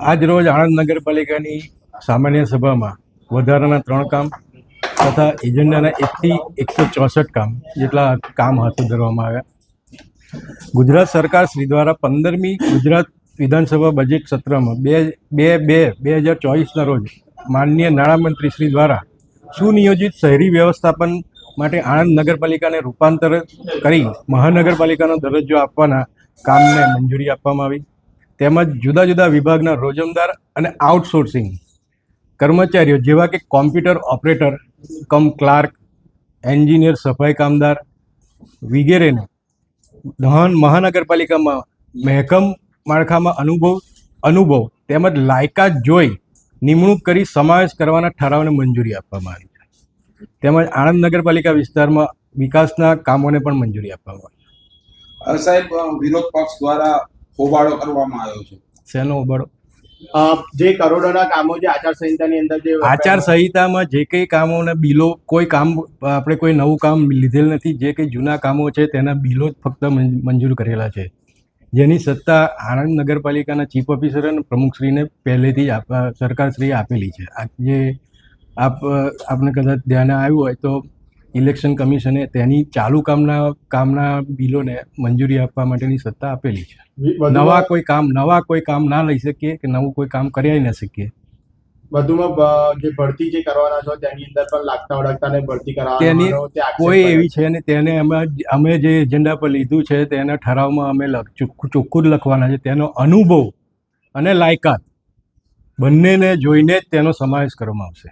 આજ રોજ આણંદ નગરપાલિકાની સામાન્ય સભામાં વધારાના ત્રણ કામ તથા એજન્ડાના એકથી એકસો ચોસઠ કામ જેટલા કામ હાથ ધરવામાં આવ્યા. ગુજરાત સરકાર શ્રી દ્વારા પંદરમી ગુજરાત વિધાનસભા બજેટ સત્રમાં બે બે બે બે હજાર ચોવીસના રોજ માનનીય નાણામંત્રી શ્રી દ્વારા સુનિયોજિત શહેરી વ્યવસ્થાપન માટે આણંદ નગરપાલિકાને રૂપાંતર કરી મહાનગરપાલિકાનો દરજ્જો આપવાના કામને મંજૂરી આપવામાં આવી. તેમજ જુદા જુદા વિભાગના રોજમદાર અને આઉટસોર્સિંગ કર્મચારીઓ જેવા કે computer operator cum clerk engineer સફાઈ કામદાર વગેરેને દહન મહાનગરપાલિકામાં મહેકમ માળખામાં અનુભવ અનુભવ તેમજ લાયકાત જોઈ નિમણૂક કરી સમાવેશ કરવાના ઠરાવને મંજૂરી આપવામાં આવી છે. તેમજ આણંદ નગરપાલિકા વિસ્તારમાં વિકાસના કામોને પણ મંજૂરી આપવામાં આવી સાહેબ વિરોધ પક્ષ દ્વારા હોબાળો કરવામાં આવ્યો છે. શેનો હોબાળો? જે કરોડોના કામો જે આચારસંહિતાની અંદર જે આચાર સંહિતામાં જે કંઈ કામોને બિલો કોઈ કામ આપણે કોઈ નવું કામ લીધેલ નથી જે કંઈ જૂના કામો છે તેના બિલો જ ફક્ત મંજૂર કરેલા છે. જેની સત્તા આણંદ નગરપાલિકાના ચીફ ઓફિસર અને પ્રમુખશ્રીને પહેલેથી જ આપ સરકારશ્રીએ આપેલી છે. આ જે આપ આપને કદાચ ધ્યાને આવ્યું હોય તો ઇલેક્શન કમિશને તેની ચાલુ કામના કામના બિલોને મંજૂરી આપવા માટેની સત્તા આપેલી છે. નવા કોઈ કામ નવા કોઈ કામ ના લઈ શકીએ કે નવું કોઈ કામ કરાવી ના શકીએ. વધુમાં જે ભરતી જે કરવાના છો તેની અંદર પણ લાગતા વળગતાને ભરતી કરાવવાનો કોઈ એવી છે ને તેને અમે અમે જે એજન્ડા પર લીધું છે તેના ઠરાવમાં અમે ચોખ્ખું જ લખવાના છે. તેનો અનુભવ અને લાયકાત બંનેને જોઈને જ તેનો સમાવેશ કરવામાં આવશે.